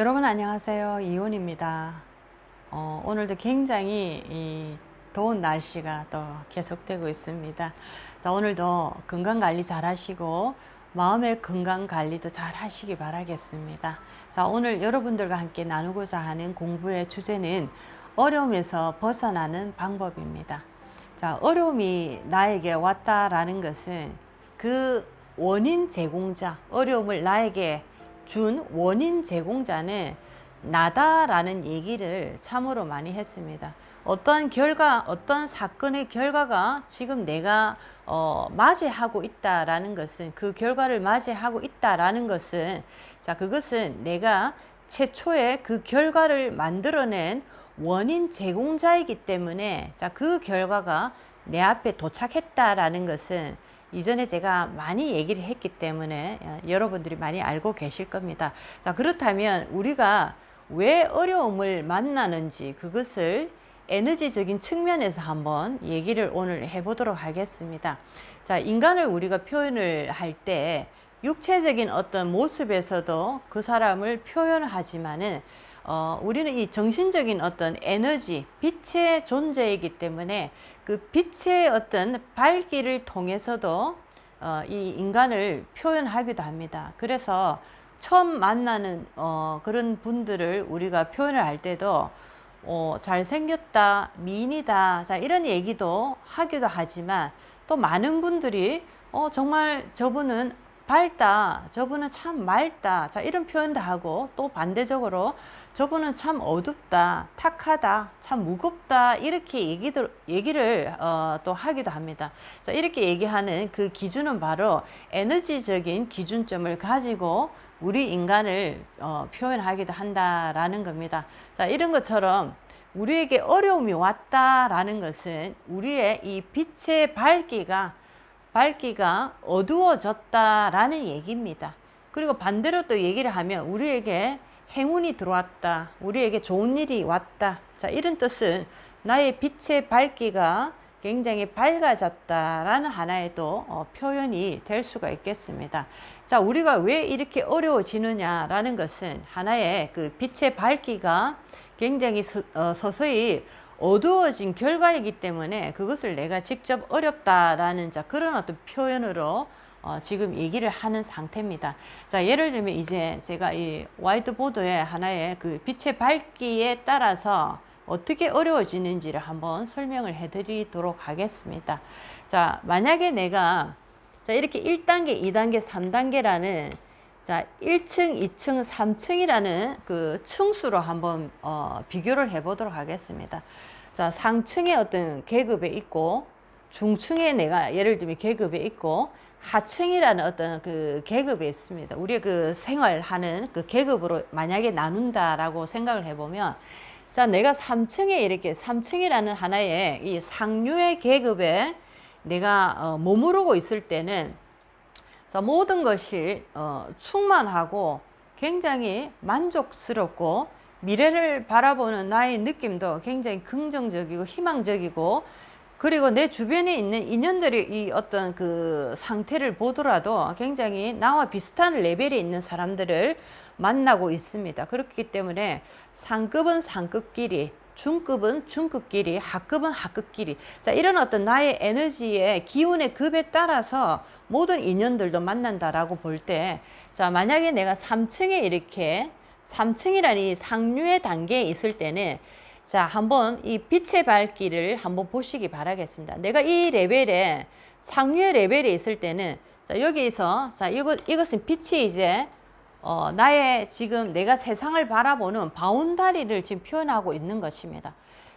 여러분 안녕하세요 이온입니다. 어, 오늘도 굉장히 이 더운 날씨가 또 계속되고 있습니다. 자 오늘도 건강 관리 잘 하시고 마음의 건강 관리도 잘 하시기 바라겠습니다. 자 오늘 여러분들과 함께 나누고자 하는 공부의 주제는 어려움에서 벗어나는 방법입니다. 자 어려움이 나에게 왔다라는 것은 그 원인 제공자 어려움을 나에게 준 원인 제공자는 나다라는 얘기를 참으로 많이 했습니다. 어떠한 결과, 어떤 사건의 결과가 지금 내가 어, 맞이하고 있다라는 것은 그 결과를 맞이하고 있다라는 것은 자 그것은 내가 최초에 그 결과를 만들어낸 원인 제공자이기 때문에 자 그 결과가 내 앞에 도착했다라는 것은 이전에 제가 많이 얘기를 했기 때문에 어, 여러분들이 많이 알고 계실 겁니다. 자, 그렇다면 우리가 왜 어려움을 만나는지 그것을 에너지적인 측면에서 한번 얘기를 오늘 해보도록 하겠습니다. 자, 인간을 우리가 표현을 할 때 육체적인 어떤 모습에서도 그 사람을 표현하지만은 어, 우리는 이 정신적인 어떤 에너지, 빛의 존재이기 때문에 그 빛의 어떤 발기를 통해서도 어, 이 인간을 표현하기도 합니다. 그래서 처음 만나는 어, 그런 분들을 우리가 표현을 할 때도 어, 잘생겼다, 미인이다, 자, 이런 얘기도 하기도 하지만 또 많은 분들이 어, 정말 저분은 밝다, 저분은 참 맑다, 자, 이런 표현도 하고 또 반대적으로 저분은 참 어둡다, 탁하다, 참 무겁다, 이렇게 얘기들, 얘기를 어, 또 하기도 합니다. 자, 이렇게 얘기하는 그 기준은 바로 에너지적인 기준점을 가지고 우리 인간을 어, 표현하기도 한다라는 겁니다. 자, 이런 것처럼 우리에게 어려움이 왔다라는 것은 우리의 이 빛의 밝기가 밝기가 어두워졌다라는 얘기입니다. 그리고 반대로 또 얘기를 하면 우리에게 행운이 들어왔다. 우리에게 좋은 일이 왔다. 자, 이런 뜻은 나의 빛의 밝기가 굉장히 밝아졌다라는 하나의 또 어, 표현이 될 수가 있겠습니다. 자, 우리가 왜 이렇게 어려워지느냐라는 것은 하나의 그 빛의 밝기가 굉장히 서, 어, 서서히 어두워진 결과이기 때문에 그것을 내가 직접 어렵다라는 자 그런 어떤 표현으로 어, 지금 얘기를 하는 상태입니다. 자, 예를 들면 이제 제가 이 화이트보드에 하나의 그 빛의 밝기에 따라서 어떻게 어려워지는지를 한번 설명을 해드리도록 하겠습니다. 자, 만약에 내가 자, 이렇게 1단계, 2단계, 3단계라는 자, 1층, 2층, 3층이라는 그 층수로 한번 어, 비교를 해 보도록 하겠습니다. 자, 상층에 어떤 계급에 있고, 중층에 내가 예를 들면 계급에 있고, 하층이라는 어떤 그 계급에 있습니다. 우리의 그 생활하는 그 계급으로 만약에 나눈다라고 생각을 해보면, 자, 내가 3층에 이렇게 3층이라는 하나의 이 상류의 계급에 내가 어, 머무르고 있을 때는 자, 모든 것이 어, 충만하고 굉장히 만족스럽고 미래를 바라보는 나의 느낌도 굉장히 긍정적이고 희망적이고 그리고 내 주변에 있는 인연들이 이 어떤 그 상태를 보더라도 굉장히 나와 비슷한 레벨에 있는 사람들을 만나고 있습니다. 그렇기 때문에 상급은 상급끼리 중급은 중급끼리, 하급은 하급끼리. 자, 이런 어떤 나의 에너지의 기운의 급에 따라서 모든 인연들도 만난다라고 볼 때, 자, 만약에 내가 3층에 이렇게 3층이라는 이 상류의 단계에 있을 때는 자, 한번 이 빛의 밝기를 한번 보시기 바라겠습니다. 내가 이 레벨에 상류의 레벨에 있을 때는 자, 여기서 자, 이것 이것은 빛이 이제 어, 나의 지금 내가 세상을 바라보는 바운다리를 지금 표현하고 있는 것입니다.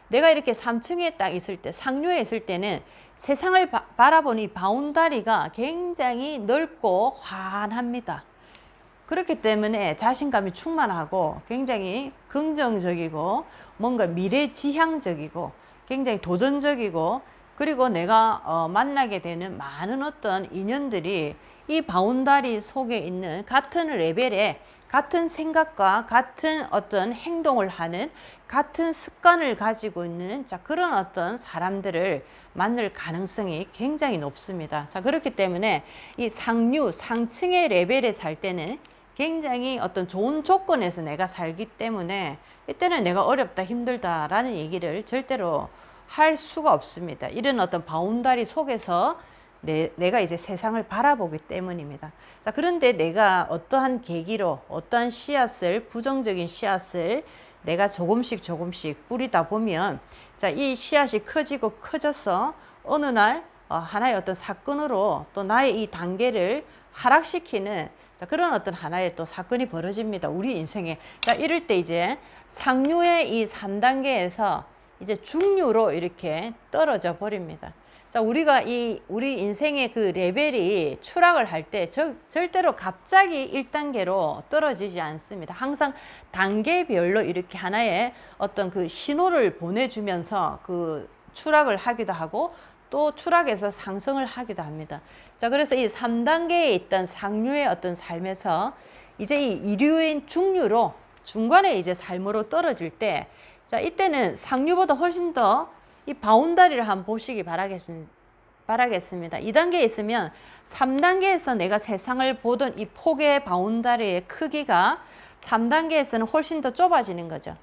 내가 이렇게 3층에 딱 있을 때, 상류에 있을 때는 세상을 바, 이 바운다리가 굉장히 넓고 환합니다. 그렇기 때문에 자신감이 충만하고 굉장히 긍정적이고 뭔가 미래 지향적이고 굉장히 도전적이고 그리고 내가 어, 만나게 되는 많은 어떤 인연들이 이 바운다리 속에 있는 같은 레벨에 같은 생각과 같은 어떤 행동을 하는 같은 습관을 가지고 있는 자 그런 어떤 사람들을 만날 가능성이 굉장히 높습니다. 자 그렇기 때문에 이 상류 상층의 레벨에 살 때는 굉장히 어떤 좋은 조건에서 내가 살기 때문에 이때는 내가 어렵다 힘들다라는 얘기를 절대로 할 수가 없습니다. 이런 어떤 바운다리 속에서 내, 내가 이제 세상을 바라보기 때문입니다. 자, 그런데 내가 어떠한 계기로 어떠한 씨앗을 부정적인 씨앗을 내가 조금씩 조금씩 뿌리다 보면 자, 이 씨앗이 커지고 커져서 어느 날 어, 하나의 어떤 사건으로 또 나의 이 단계를 하락시키는 자, 그런 어떤 하나의 또 사건이 벌어집니다. 우리 인생에. 자, 이럴 때 이제 상류의 이 3단계에서 이제 중류로 이렇게 떨어져 버립니다. 자, 우리가 이 우리 인생의 그 레벨이 추락을 할 때 절대로 갑자기 1단계로 떨어지지 않습니다. 항상 단계별로 이렇게 하나의 어떤 그 신호를 보내주면서 그 추락을 하기도 하고 또 추락해서 상승을 하기도 합니다. 자, 그래서 이 3단계에 있던 상류의 어떤 삶에서 이제 이 이류인 중류로 중간에 이제 삶으로 떨어질 때 자, 이때는 상류보다 훨씬 더 이 바운다리를 한번 보시기 바라겠습니다. 바라겠습니다. 2단계에 있으면 3단계에서 내가 세상을 보던 이 폭의 바운다리의 크기가 3단계에서는 훨씬 더 좁아지는 거죠.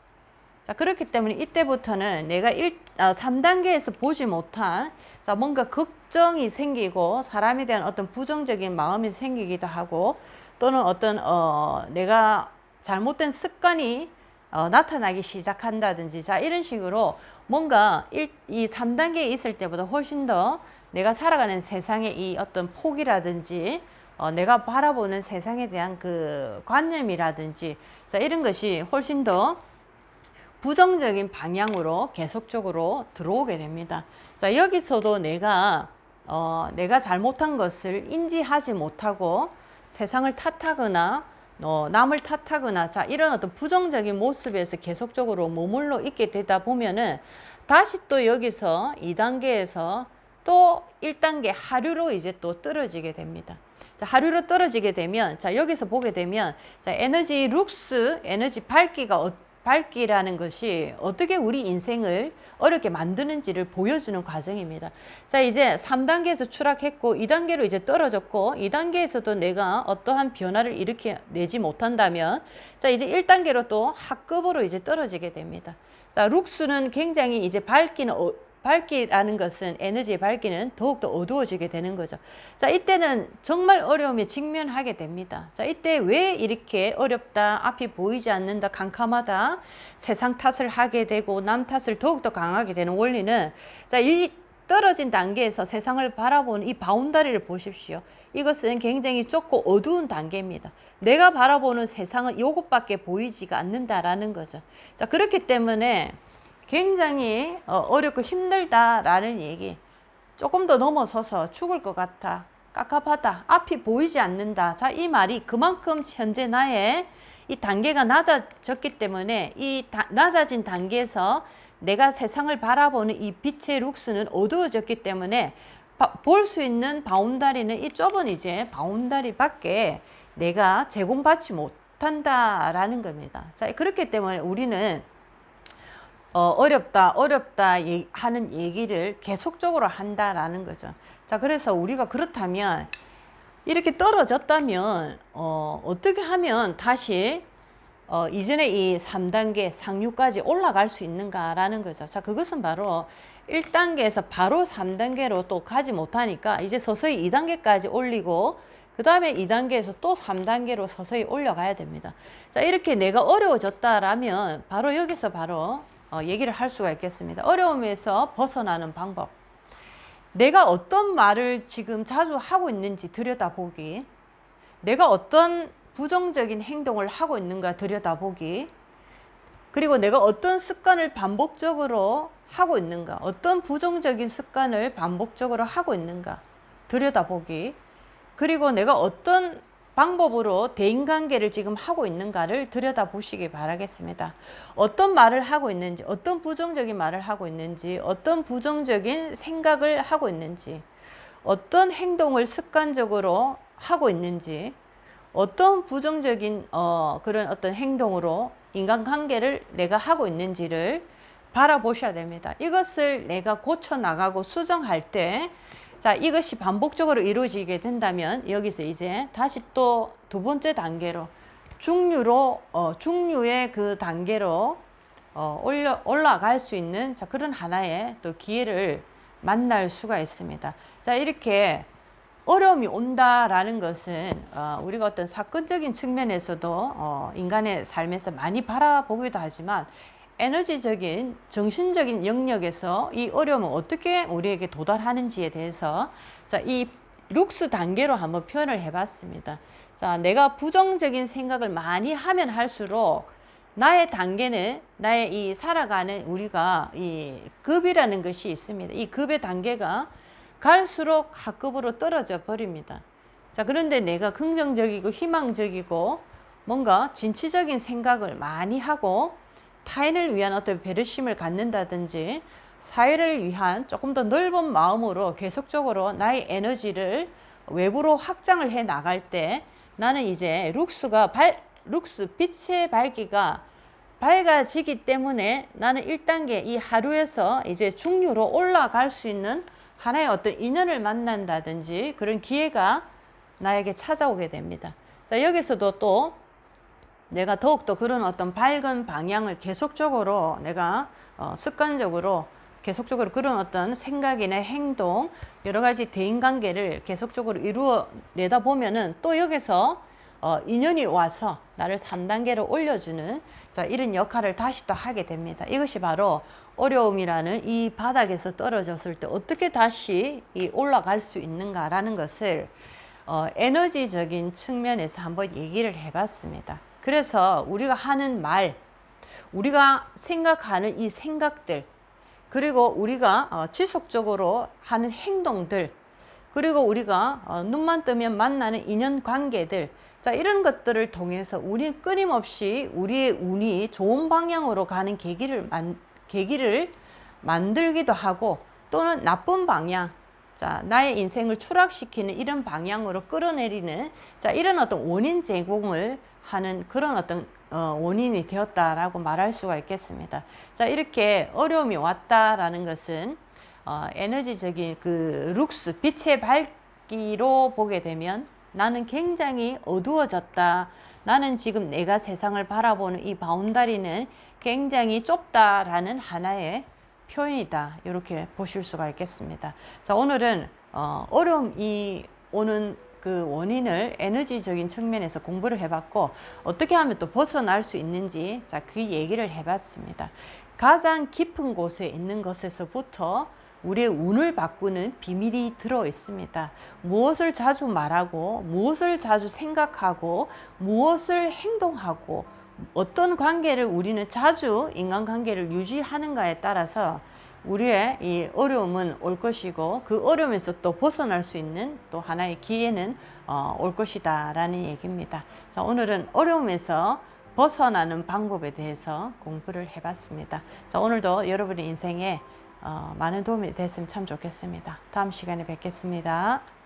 자, 그렇기 때문에 이때부터는 내가 1, 아, 3단계에서 보지 못한 자, 뭔가 걱정이 생기고 사람에 대한 어떤 부정적인 마음이 생기기도 하고 또는 어떤 어, 내가 잘못된 습관이 어, 나타나기 시작한다든지 자 이런 식으로 뭔가 1, 이 3단계에 있을 때보다 훨씬 더 내가 살아가는 세상의 이 어떤 폭이라든지 어, 내가 바라보는 세상에 대한 그 관념이라든지 자 이런 것이 훨씬 더 부정적인 방향으로 계속적으로 들어오게 됩니다. 자 여기서도 내가 어, 내가 잘못한 것을 인지하지 못하고 세상을 탓하거나 어, 남을 탓하거나 자 이런 어떤 부정적인 모습에서 계속적으로 머물러 있게 되다 보면은 다시 또 여기서 2단계에서 또 1단계 하류로 이제 또 떨어지게 됩니다. 자, 하류로 떨어지게 되면 자 여기서 보게 되면 자 에너지 룩스 에너지 밝기가 어, 밝기라는 것이 어떻게 우리 인생을 어렵게 만드는지를 보여주는 과정입니다. 자, 이제 3단계에서 추락했고 2단계로 이제 떨어졌고 2단계에서도 내가 어떠한 변화를 일으켜 내지 못한다면 자, 이제 1단계로 또 하급으로 이제 떨어지게 됩니다. 자, 룩스는 굉장히 이제 밝기는 어, 밝기라는 것은 에너지의 밝기는 더욱더 어두워지게 되는 거죠. 자, 이때는 정말 어려움에 직면하게 됩니다. 자, 이때 왜 이렇게 어렵다, 앞이 보이지 않는다, 캄캄하다, 세상 탓을 하게 되고 남 탓을 더욱더 강하게 되는 원리는 자, 이 떨어진 단계에서 세상을 바라보는 이 바운다리를 보십시오. 이것은 굉장히 좁고 어두운 단계입니다. 내가 바라보는 세상은 이것밖에 보이지가 않는다라는 거죠. 자, 그렇기 때문에 굉장히 어, 어렵고 힘들다라는 얘기. 조금 더 넘어서서 죽을 것 같아. 깝깝하다. 앞이 보이지 않는다. 자, 이 말이 그만큼 현재 나의 이 단계가 낮아졌기 때문에 이 다, 낮아진 단계에서 내가 세상을 바라보는 이 빛의 룩스는 어두워졌기 때문에 볼 수 있는 바운다리는 이 좁은 이제 바운다리 밖에 내가 제공받지 못한다라는 겁니다. 자, 그렇기 때문에 우리는 어, 어렵다, 어렵다 얘, 하는 얘기를 계속적으로 한다라는 거죠. 자, 그래서 우리가 그렇다면 이렇게 떨어졌다면 어, 어떻게 하면 다시 어, 이전에 이 3단계 상류까지 올라갈 수 있는가라는 거죠. 자, 그것은 바로 1단계에서 바로 3단계로 또 가지 못하니까 이제 서서히 2단계까지 올리고 그 다음에 2단계에서 또 3단계로 서서히 올려가야 됩니다. 자, 이렇게 내가 어려워졌다라면 바로 여기서 바로 어, 얘기를 할 수가 있겠습니다. 어려움에서 벗어나는 방법. 내가 어떤 말을 지금 자주 하고 있는지 들여다보기. 내가 어떤 부정적인 행동을 하고 있는가 들여다보기. 그리고 내가 어떤 습관을 반복적으로 하고 있는가. 어떤 부정적인 습관을 반복적으로 하고 있는가. 들여다보기. 그리고 내가 어떤 방법으로 대인관계를 지금 하고 있는가를 들여다보시기 바라겠습니다. 어떤 말을 하고 있는지, 어떤 부정적인 말을 하고 있는지, 어떤 부정적인 생각을 하고 있는지, 어떤 행동을 습관적으로 하고 있는지, 어떤 부정적인 어, 그런 어떤 행동으로 인간관계를 내가 하고 있는지를 바라보셔야 됩니다. 이것을 내가 고쳐 나가고 수정할 때 자, 이것이 반복적으로 이루어지게 된다면 여기서 이제 다시 또 두 번째 단계로 중류로 어, 중류의 그 단계로 어, 올려 올라갈 수 있는 자, 그런 하나의 또 기회를 만날 수가 있습니다. 자 이렇게 어려움이 온다라는 것은 어, 우리가 어떤 사건적인 측면에서도 어, 인간의 삶에서 많이 바라보기도 하지만 에너지적인 정신적인 영역에서 이 어려움은 어떻게 우리에게 도달하는지에 대해서 자이 룩스 단계로 한번 표현을 해봤습니다. 자 내가 부정적인 생각을 많이 하면 할수록 나의 단계는 나의 이 살아가는 우리가 이 급이라는 것이 있습니다. 이 급의 단계가 갈수록 하급으로 떨어져 버립니다. 자, 그런데 내가 긍정적이고 희망적이고 뭔가 진취적인 생각을 많이 하고 타인을 위한 어떤 배려심을 갖는다든지 사회를 위한 조금 더 넓은 마음으로 계속적으로 나의 에너지를 외부로 확장을 해 나갈 때 나는 이제 룩스가 발, 룩스 빛의 밝기가 밝아지기 때문에 나는 1단계 이 하루에서 이제 중류로 올라갈 수 있는 하나의 어떤 인연을 만난다든지 그런 기회가 나에게 찾아오게 됩니다. 자, 여기서도 또 내가 더욱더 그런 어떤 밝은 방향을 계속적으로 내가 어, 습관적으로 계속적으로 그런 어떤 생각이나 행동, 여러 가지 대인관계를 계속적으로 이루어 내다 보면은 또 여기서 어, 인연이 와서 나를 3단계로 올려주는 자, 이런 역할을 다시 또 하게 됩니다. 이것이 바로 어려움이라는 이 바닥에서 떨어졌을 때 어떻게 다시 이 올라갈 수 있는가라는 것을 어, 에너지적인 측면에서 한번 얘기를 해봤습니다. 그래서 우리가 하는 말, 우리가 생각하는 이 생각들, 그리고 우리가 어, 지속적으로 하는 행동들, 그리고 우리가 어, 눈만 뜨면 만나는 인연 관계들, 자, 이런 것들을 통해서 우리 끊임없이 우리의 운이 좋은 방향으로 가는 계기를 만, 계기를 만들기도 하고 또는 나쁜 방향, 자, 나의 인생을 추락시키는 이런 방향으로 끌어내리는 자, 이런 어떤 원인 제공을 하는 그런 어떤 어, 원인이 되었다라고 말할 수가 있겠습니다. 자, 이렇게 어려움이 왔다라는 것은 어, 에너지적인 그 룩스, 빛의 밝기로 보게 되면 나는 굉장히 어두워졌다. 나는 지금 내가 세상을 바라보는 이 바운다리는 굉장히 좁다라는 하나의 표현이다. 이렇게 보실 수가 있겠습니다. 자, 오늘은 어, 어려움이 오는 그 원인을 에너지적인 측면에서 공부를 해봤고 어떻게 하면 또 벗어날 수 있는지 자, 그 얘기를 해봤습니다. 가장 깊은 곳에 있는 것에서부터 우리의 운을 바꾸는 비밀이 들어 있습니다. 무엇을 자주 말하고, 무엇을 자주 생각하고, 무엇을 행동하고, 어떤 관계를 우리는 자주 인간관계를 유지하는가에 따라서 우리의 이 어려움은 올 것이고 그 어려움에서 또 벗어날 수 있는 또 하나의 기회는 어, 올 것이다 라는 얘기입니다. 자, 오늘은 어려움에서 벗어나는 방법에 대해서 공부를 해봤습니다. 자, 오늘도 여러분의 인생에 어, 많은 도움이 됐으면 참 좋겠습니다. 다음 시간에 뵙겠습니다.